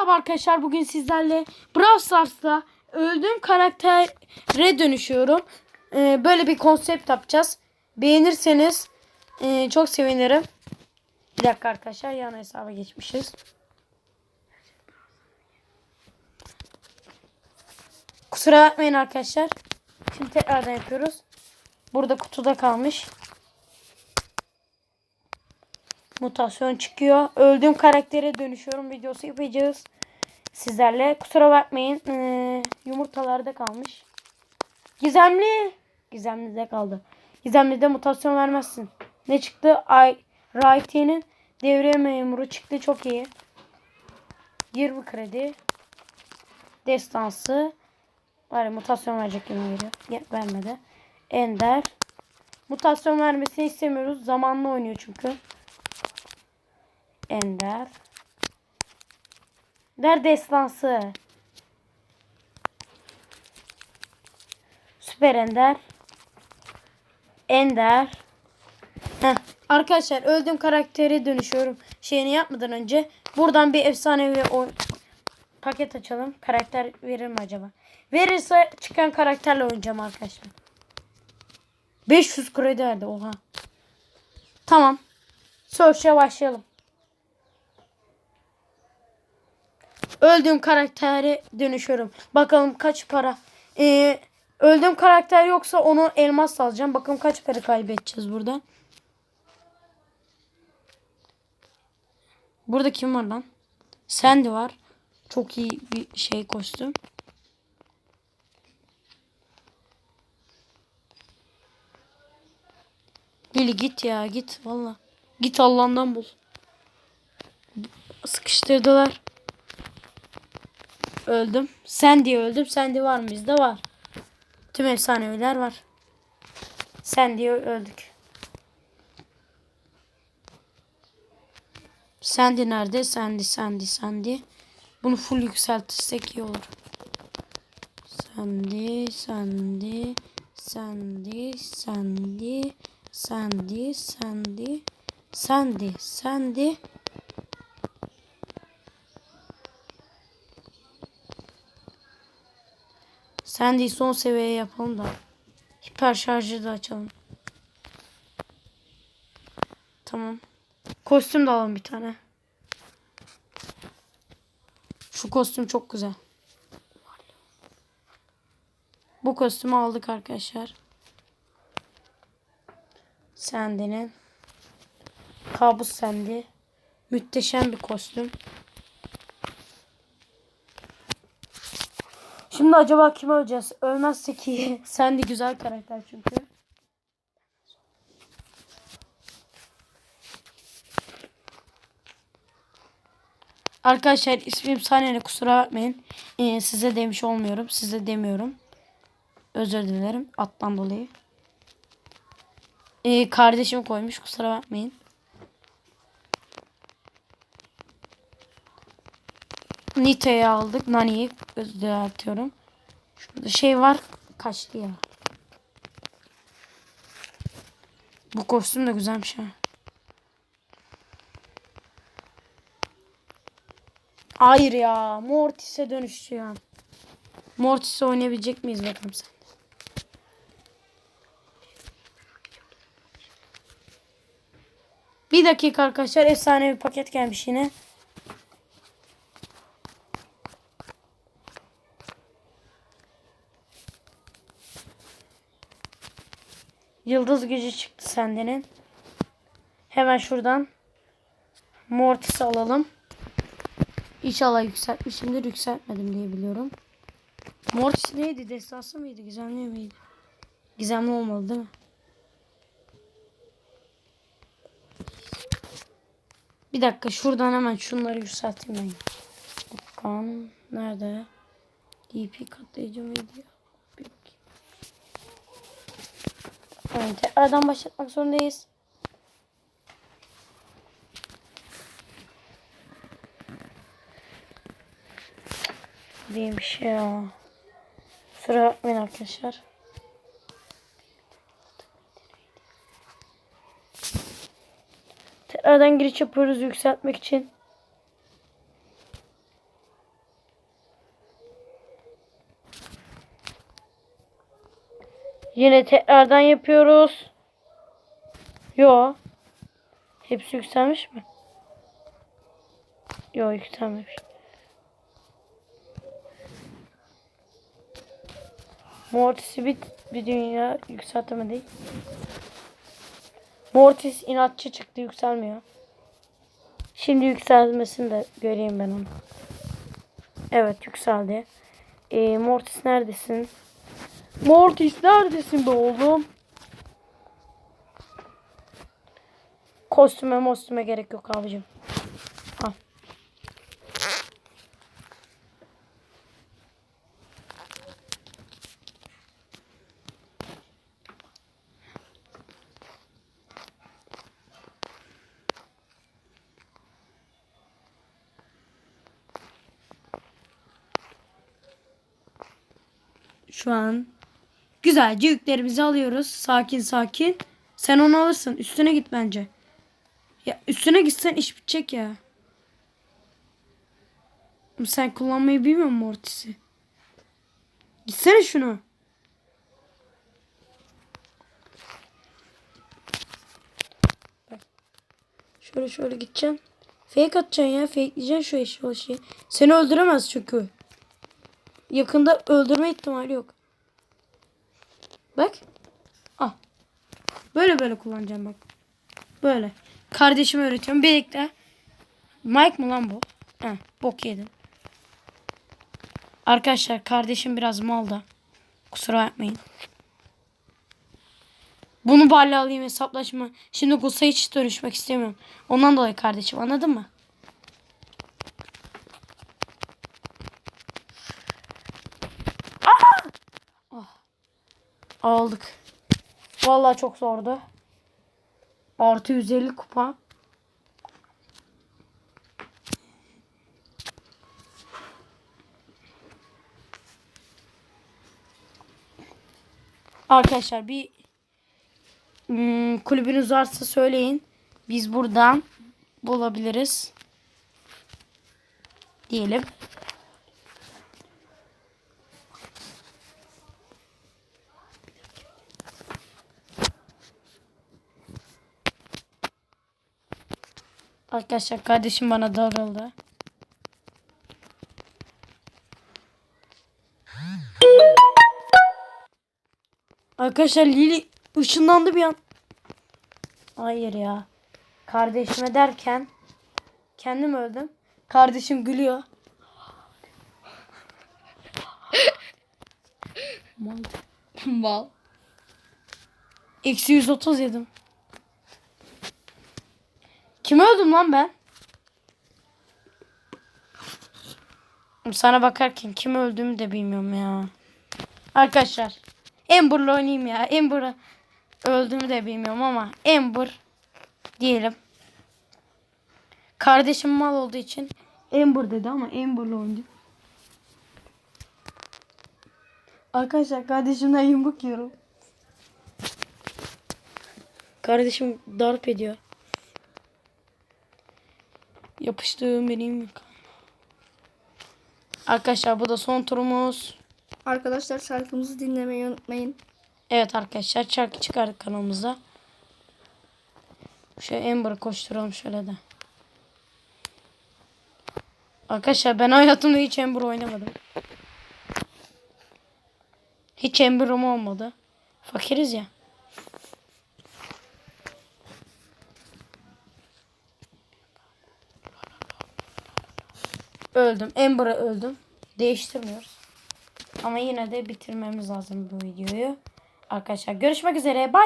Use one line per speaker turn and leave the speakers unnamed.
Merhaba arkadaşlar bugün sizlerle Brawl Stars'ta öldüğüm karaktere dönüşüyorum. Ee, böyle bir konsept yapacağız. Beğenirseniz e, çok sevinirim. Bir dakika arkadaşlar yan hesaba geçmişiz. Kusura bakmayın arkadaşlar. Şimdi tekrardan yapıyoruz. Burada kutuda kalmış. Mutasyon çıkıyor. Öldüğüm karaktere dönüşüyorum videosu yapacağız. Sizlerle. Kusura bakmayın. Ee, yumurtalarda kalmış. Gizemli. Gizemli de kaldı. Gizemli de mutasyon vermezsin. Ne çıktı? Ay Righty'nin devre memuru çıktı. Çok iyi. 20 kredi. Destansı. Var ya mutasyon verecek gibi veriyor. Ya, vermedi. Ender. Mutasyon vermesini istemiyoruz. Zamanlı oynuyor çünkü. Ender. Der destansı. Süper Ender. Ender. Heh. Arkadaşlar öldüğüm karakteri dönüşüyorum. Şeyini yapmadan önce buradan bir efsanevi o paket açalım. Karakter verir mi acaba? Verirse çıkan karakterle oynayacağım arkadaşlar. 500 kredi verdi oha. Tamam. Search'e başlayalım. Öldüğüm karaktere dönüşüyorum. Bakalım kaç para. Ee, öldüğüm karakter yoksa onu elmas alacağım. Bakalım kaç para kaybedeceğiz burada. Burada kim var lan? Sandy var. Çok iyi bir şey kostüm. Lili git ya git valla. Git Allah'ından bul. Sıkıştırdılar. Öldüm. Sen öldüm. Sen var mı? Bizde var. Tüm efsaneviler var. Sen öldük. Sandy nerede? Sandy, Sandy, Sandy. Bunu full yükseltirsek iyi olur. Sandy, Sandy, Sandy, Sandy, Sandy, Sandy, Sandy, Sandy. Sandy'yi son seviyeye yapalım da. Hiper şarjı da açalım. Tamam. Kostüm de alalım bir tane. Şu kostüm çok güzel. Bu kostümü aldık arkadaşlar. Sandy'nin. Kabus Sandy. Müthişem bir kostüm. Şimdi acaba kim öleceğiz? Ölmezsek iyi. Sandy güzel karakter çünkü. Arkadaşlar ismim Saneli kusura bakmayın. Ee, size demiş olmuyorum. Size demiyorum. Özür dilerim attan dolayı. Ee, kardeşim koymuş kusura bakmayın. Nita'yı aldık. Nani'yi düzeltiyorum. Şurada şey var. Kaçtı ya. Bu kostüm de güzelmiş ha. Hayır ya. Mortis'e dönüştü ya. Mortis'e oynayabilecek miyiz bakalım sen. Bir dakika arkadaşlar. Efsane bir paket gelmiş yine. Yıldız gücü çıktı sendenin. Hemen şuradan Mortis alalım. İnşallah yükseltmişimdir. Yükseltmedim diye biliyorum. Mortis neydi? Destansı mıydı? Gizemli miydi? Gizemli olmalı değil mi? Bir dakika şuradan hemen şunları yükselteyim ben. Bakalım nerede? DP katlayıcı mıydı ya? Bir bakayım. Evet, tekrardan başlatmak zorundayız. Değilmiş ya. Sıra bakmayın arkadaşlar. Tekrardan giriş yapıyoruz yükseltmek için. Yine tekrardan yapıyoruz. Yo. Hepsi yükselmiş mi? Yo yükselmemiş. Mortis'i bir, bir dünya yükseltemedik. Mortis inatçı çıktı yükselmiyor. Şimdi yükselmesini de göreyim ben onu. Evet yükseldi. Ee, Mortis neredesin? Mortis neredesin be oğlum? Kostüme mostüme gerek yok abicim. Şu an güzelce yüklerimizi alıyoruz. Sakin sakin. Sen onu alırsın. Üstüne git bence. Ya üstüne gitsen iş bitecek ya. Sen kullanmayı bilmiyor musun Mortis'i? Gitsene şunu. Şöyle şöyle gideceksin. Fake atacaksın ya. Fakeleyeceksin şu eşi o şeyi. Seni öldüremez çünkü. Yakında öldürme ihtimali yok. Bak. Al. Böyle böyle kullanacağım bak. Böyle. Kardeşime öğretiyorum. Birlikte. Mike mı lan bu? Heh, bok yedim. Arkadaşlar kardeşim biraz mal da. Kusura bakmayın. Bunu balle alayım hesaplaşma. Şimdi Gusa hiç dönüşmek istemiyorum. Ondan dolayı kardeşim anladın mı? Aldık. Vallahi çok zordu. Artı 150 kupa. Arkadaşlar bir hmm, kulübünüz varsa söyleyin. Biz buradan bulabiliriz. Diyelim. Arkadaşlar kardeşim bana darıldı. Arkadaşlar Lili ışınlandı bir an. Hayır ya. Kardeşime derken kendim öldüm. Kardeşim gülüyor. Mal.
Mal.
Eksi 130 yedim. Kim öldüm lan ben? Sana bakarken kim öldüğümü de bilmiyorum ya. Arkadaşlar. Amber'la oynayayım ya. Amber'ı öldüğümü de bilmiyorum ama Amber diyelim. Kardeşim mal olduğu için Amber dedi ama Amber'la oynayayım. Arkadaşlar kardeşimden yumruk yiyorum. Kardeşim darp ediyor. Yapıştığım benim. Arkadaşlar bu da son turumuz.
Arkadaşlar şarkımızı dinlemeyi unutmayın.
Evet arkadaşlar şarkı çıkardık kanalımıza. Şöyle Amber'ı koşturalım şöyle de. Arkadaşlar ben hayatımda hiç Amber oynamadım. Hiç Amber'ım olmadı. Fakiriz ya. Öldüm. Amber'ı öldüm. Değiştirmiyoruz. Ama yine de bitirmemiz lazım bu videoyu. Arkadaşlar görüşmek üzere. Bye.